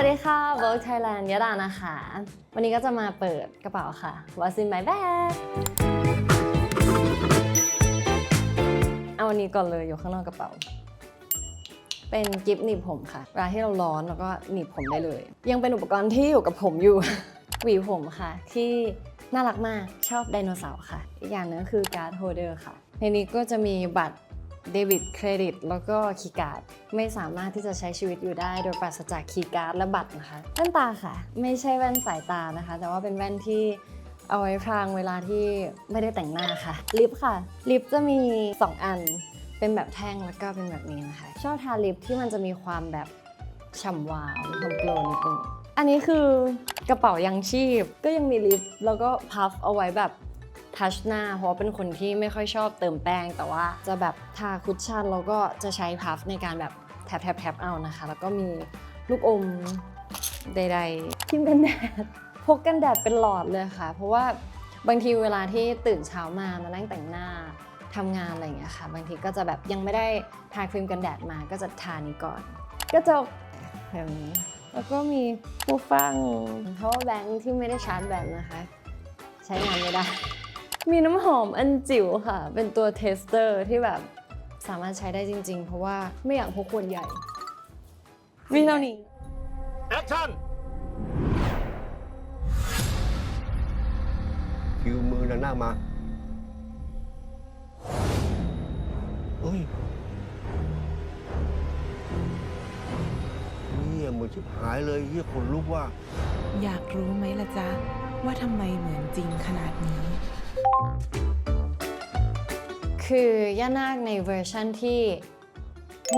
วัสดีค่ะ Vogue Thailand ยดานะคะ วันนี้ก็จะมาเปิดกระเป๋าค่ะ What's in my bag เอาวันนี้ก่อนเลยอยู่ข้างนอกกระเป๋า เป็นกิฟต์หนีบผมค่ะ เวลาที่เราร้อนแล้วก็หนีบผมได้เลย ยังเป็นอุปกรณ์ที่อยู่กับผมอยู่ หวีผมค่ะ ที่น่ารักมากชอบไดโนเสาร์ค่ะ อีกอย่างหนึงคือการ์ดโฮเดอร์ค่ะ ในนี้ก็จะมีบัตร เดบิตเครดิตแล้วก็คีย์การ์ดไม่สามารถที่จะใช้ชีวิตอยู่ได้โดยปราศจากคีย์การ์ดและบัตรนะคะแว่นตาค่ะ ไม่ใช่แว่นสายตานะคะ แต่ว่าเป็นแว่นที่เอาไว้พรางเวลาที่ไม่ได้แต่งหน้าค่ะ ลิปค่ะ ลิปจะมี 2 อัน เป็นแบบแท่งแล้วก็เป็นแบบนี้นะคะ ชอบทาลิปที่มันจะมีความแบบฉ่ำวาวมีความโกลว์นิดนึงอันนี้คือกระเป๋ายังชีพก็ยังมีลิปแล้วก็พัฟเอาไว้แบบ ทัชหน้า เพราะว่าเป็นคนที่ไม่ค่อยชอบเติมแป้ง แต่ว่าจะแบบทาคุชชั่นแล้วก็จะใช้พัฟในการแบบแทบแทบแทบเอานะคะ แล้วก็มีลูกอมใดๆที่กันแดดพกกันแดดเป็นหลอดเลยค่ะ เพราะว่าบางทีเวลาที่ตื่นเช้ามามานั่งแต่งหน้าทำงานอะไรอย่างเงี้ยค่ะ บางทีก็จะแบบยังไม่ได้ทาครีมกันแดดมาก็จะทานี้ก่อน ก็จะแบบนี้แล้วก็มีหูฟัง power bank ที่ไม่ได้ชาร์จแบตนะคะ ใช้งานไม่ได้ มีน้ำหอมอันจิ๋วค่ะ เป็นตัวเทสเตอร์ที่แบบสามารถใช้ได้จริง ๆ เพราะว่าไม่อยากพกขวดใหญ่ มีเท่านี้ แอคชั่น คิวมือดันหน้ามาเฮ้ยเฮียเหมือนชิบหายเลยเฮียคนลุกว่า อยากรู้ไหมล่ะจ๊ะ ว่าทำไมเหมือนจริงขนาดนี้ คือย่านาคในเวอร์ชั่นที่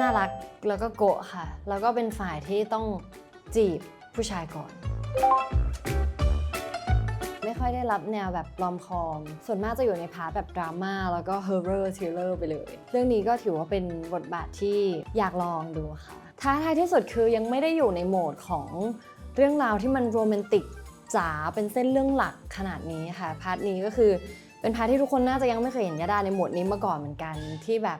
น่ารักแล้วก็โกะค่ะ แล้วก็เป็นฝ่ายที่ต้องจีบผู้ชายก่อน ไม่ค่อยได้รับแนวแบบรอมคอม ส่วนมากจะอยู่ในพาร์ทแบบดราม่าแล้วก็ horror thriller ไปเลย เรื่องนี้ก็ถือว่าเป็นบทบาทที่อยากลองดูค่ะท้าทายที่สุดคือยังไม่ได้อยู่ในโหมดของเรื่องราวที่มันโรแมนติกจ๋าเป็นเส้นเรื่องหลักขนาดนี้ค่ะ พาร์ทนี้ก็คือ เป็นพาร์ทที่ทุกคนน่าจะยังไม่เคยเห็นยาดาในหมดนี้มาก่อนเหมือนกันที่แบบ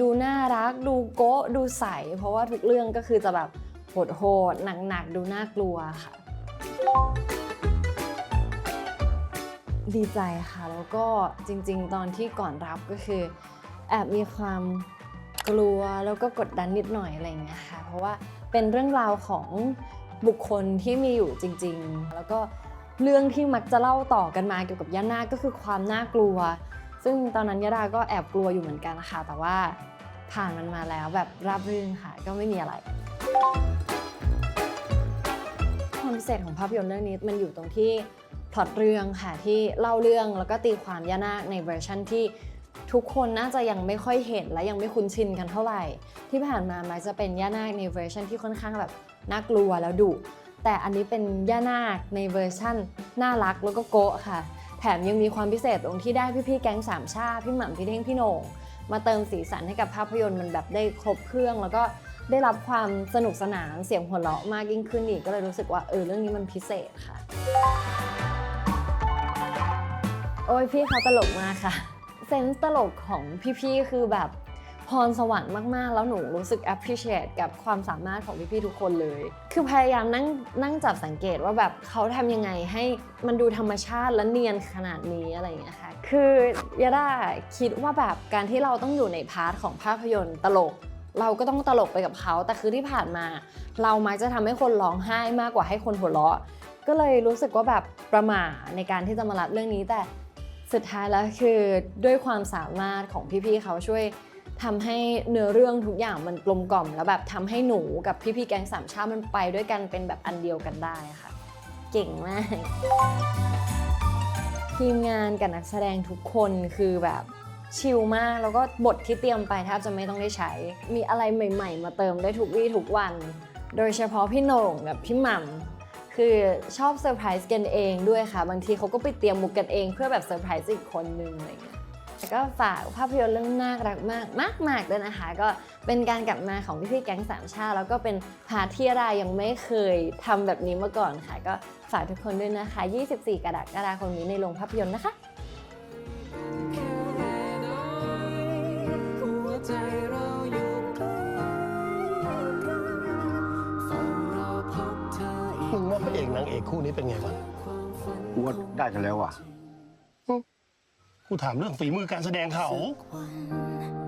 ดูน่ารัก ดูโก๊ะดูใส เพราะว่าทุกเรื่องก็คือจะแบบโหดๆหดหนักๆ ดูน่ากลัวค่ะ ดีใจค่ะ แล้วก็จริงๆ ตอนที่ก่อนรับก็คือ แอบมีความกลัวแล้วก็กดดันนิดหน่อยอะไรเงี้ยค่ะ เพราะว่าเป็นเรื่องราวของบุคคลที่มีอยู่จริง ๆ แล้วก็ เรื่องที่มักจะเล่าต่อกันมาเกี่ยวกับย่านาคก็คือความน่ากลัว ซึ่งตอนนั้นยาดาก็แอบกลัวอยู่เหมือนกันนะคะแต่ว่าผ่านมันมาแล้วแบบราบรื่นค่ะ ก็ไม่มีอะไรความพิเศษของภาพยนตร์เรื่องนี้มันอยู่ตรงที่พล็อตเรื่องค่ะที่เล่าเรื่องแล้วก็ตีความย่านาคในเวอร์ชั่นที่ทุกคนน่าจะยังไม่ค่อยเห็นและยังไม่คุ้นชินกันเท่าไหร่ ที่ผ่านมามักจะเป็นย่านาคในเวอร์ชันที่ค่อนข้างแบบน่ากลัวแล้วดุ แต่อันนี้เป็นย่านาคในเวอร์ชั่นน่ารักแล้วก็โกะค่ะ แถมยังมีความพิเศษตรงที่ได้พี่ๆแก๊งสามชาพี่หม่ำพี่เท่งพี่โหน่งมาเติมสีสันให้กับภาพยนตร์มันแบบได้ครบเครื่อง แล้วก็ได้รับความสนุกสนานเสียงหัวเราะมากยิ่งขึ้นอีกก็เลยรู้สึกว่าเออเรื่องนี้มันพิเศษค่ะ โอ้ยพี่เขาตลกมากค่ะเซนส์ตลกของพี่ๆคือแบบ พรสวรรค์มาก ๆ แล้วหนูรู้สึก appreciate กับความสามารถของพี่ ๆ ทุกคนเลย คือพยายามนั่งนั่งจับสังเกตว่าแบบเขาทำยังไงให้มันดูธรรมชาติและเนียนขนาดนี้อะไรอย่างเงี้ยค่ะ คือยาด้าคิดว่าแบบการที่เราต้องอยู่ในพาร์ทของภาพยนตร์ตลกเราก็ต้องตลกไปกับเขา แต่คือที่ผ่านมา เรามักจะทำให้คนร้องไห้มากกว่าให้คนหัวเราะ ก็เลยรู้สึกว่าแบบประมาในการที่จะมารับเรื่องนี้ แต่สุดท้ายแล้วคือด้วยความสามารถของพี่ๆเขาช่วย ทำให้เนื้อเรื่องทุกอย่างมันกลมกล่อม แล้วแบบทำให้หนูกับพี่ๆแก๊งสามชาติมันไปด้วยกันเป็นแบบอันเดียวกันได้ค่ะ เก่งมาก ทีมงานกับนักแสดงทุกคนคือแบบชิลมาก แล้วก็บทที่เตรียมไปแทบจะไม่ต้องได้ใช้ มีอะไรใหม่ ๆ มาเติมได้ทุกวี่ทุกวัน โดยเฉพาะพี่โหน่งกับพี่หม่ำคือชอบเซอร์ไพรส์กันเองด้วยค่ะ บางทีเขาก็ไปเตรียมมุกกันเองเพื่อแบบเซอร์ไพรส์อีกคนนึงอะไรเงี้ย แล้วก็ฝากภาพยนตร์เรื่องน่ารักมากมากมากๆด้วยนะคะ ก็เป็นการกลับมาของพี่ๆแก๊งสามชาติแล้วก็เป็นพาร์ทที่รายยังไม่เคยทำแบบนี้มาก่อนค่ะ ก็ฝากทุกคนด้วยนะคะ 24 กรกฎาคมนี้ในโรงภาพยนตร์นะคะหัวใจเราอยู่ใกล้กันเฝ้ารอพบเธอมึงว่าพระเอกนางเอกคู่นี้เป็นไงวะกูว่าได้กันแล้วว่ะ กูถามเรื่องฝีมือการแสดงเขาวัน